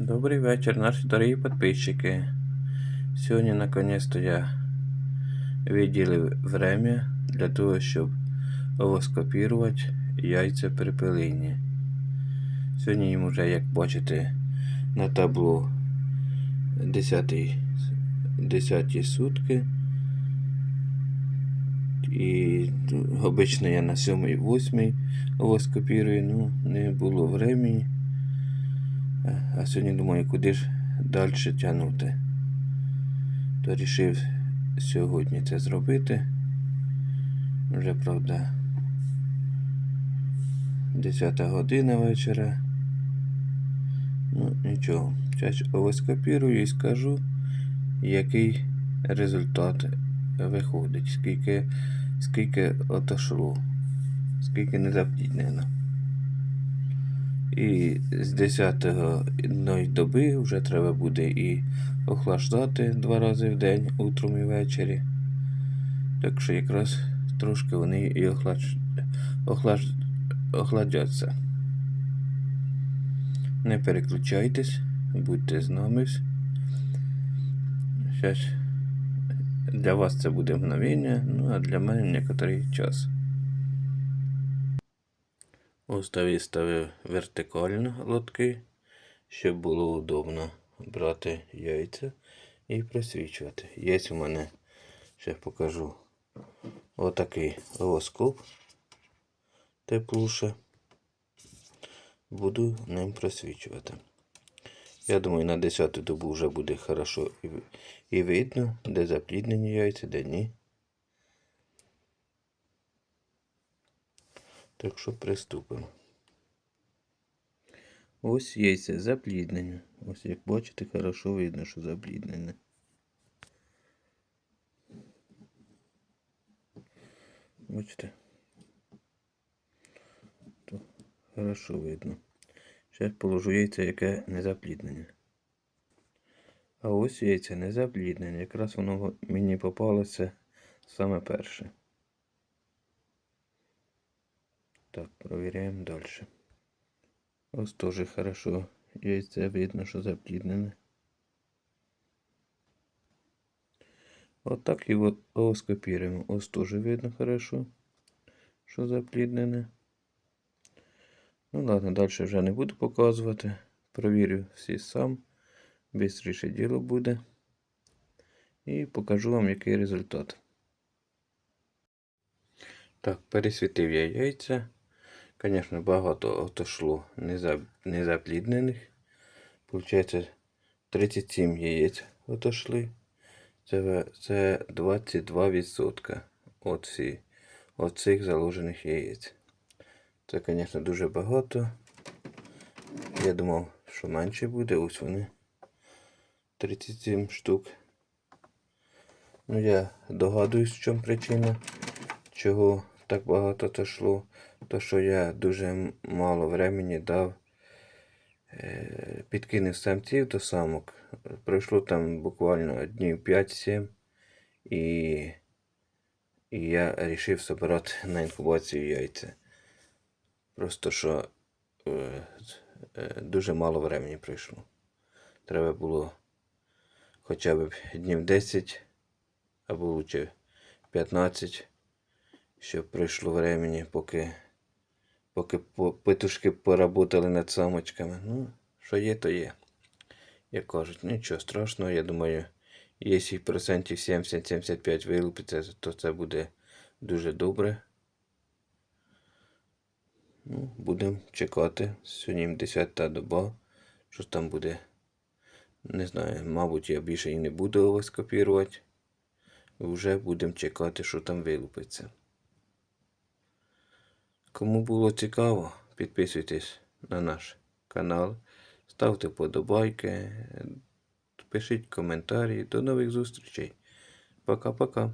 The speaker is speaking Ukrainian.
Добрий вечір, наші дорогі підписчики. Сьогодні наконец-то я виділив время для того, щоб овоскопірувати яйця при. Сьогодні їм вже, як бачите, на табло 10, 10 сутки. І обично я на 7-8 овоскопірую, ну не було времени. А сьогодні думаю, куди ж далі тягнути. То рішив сьогодні це зробити. Вже правда 10 година вечора. Ну, нічого. Зараз овоскопірую і скажу, який результат виходить, скільки, скільки отошло, скільки не запліднено. І з 10 ї доби вже треба буде і охлаждати два рази в день, утром і ввечері. Так що якраз трошки вони і охлаж... Охлаж... охладяться. Не переключайтесь, будьте з нами. Зараз для вас це буде мгновення, ну а для мене некоторий час. Ось ставив вертикально лотки, щоб було удобно брати яйця і просвічувати. Є у мене, ще покажу, отакий овоскоп теплуше. Буду ним просвічувати. Я думаю, на 10 добу вже буде хорошо і видно, де запліднені яйця, де ні. Так що приступимо. Ось яйце запліднення. Ось як бачите, хорошо видно, що запліднене. Бачите? То хорошо видно. Зараз положу яйце, яке не запліднене. А ось яйце не запліднене. Якраз воно мені попалося саме перше. Так, провіряємо далі. Ось теж хорошо. Яйце видно, що запліднене. Отак його оскопіруємо. Ось теж видно хорошо, що запліднене. Ну ладно, далі вже не буду показувати. Провірю всі сам. Бистріше діло буде. І покажу вам, який результат. Так, пересвітив я яйця. Звісно, багато отошло незапліднених. Получається, 37 яєць отошли. Це це 22% от, всі, от цих заложених яєць. Це, звісно, дуже багато. Я думав, що менше буде. Ось вони 37 штук. Ну, я догадуюсь, в чому причина, чого так багато отошло то що я дуже мало времени дав, е, підкинув самців до самок. Пройшло там буквально днів 5-7 і і я вирішив збирати на інкубацію яйця. Просто що е, е, дуже мало времени пройшло. Треба було хоча б днів 10 або лучше 15, щоб пройшло времени, поки поки петушки поработали над самочками. Ну, що є, то є. Як кажуть, нічого страшного, я думаю, якщо процентів 70-75 вилупиться, то це буде дуже добре. Ну, Будемо чекати. Сьогодні 10 доба. Що там буде? Не знаю, мабуть, я більше і не буду його скопірувати. Вже будемо чекати, що там вилупиться. Кому було цікаво, підписуйтесь на наш канал, ставте вподобайки, пишіть коментарі. До нових зустрічей. Пока-пока.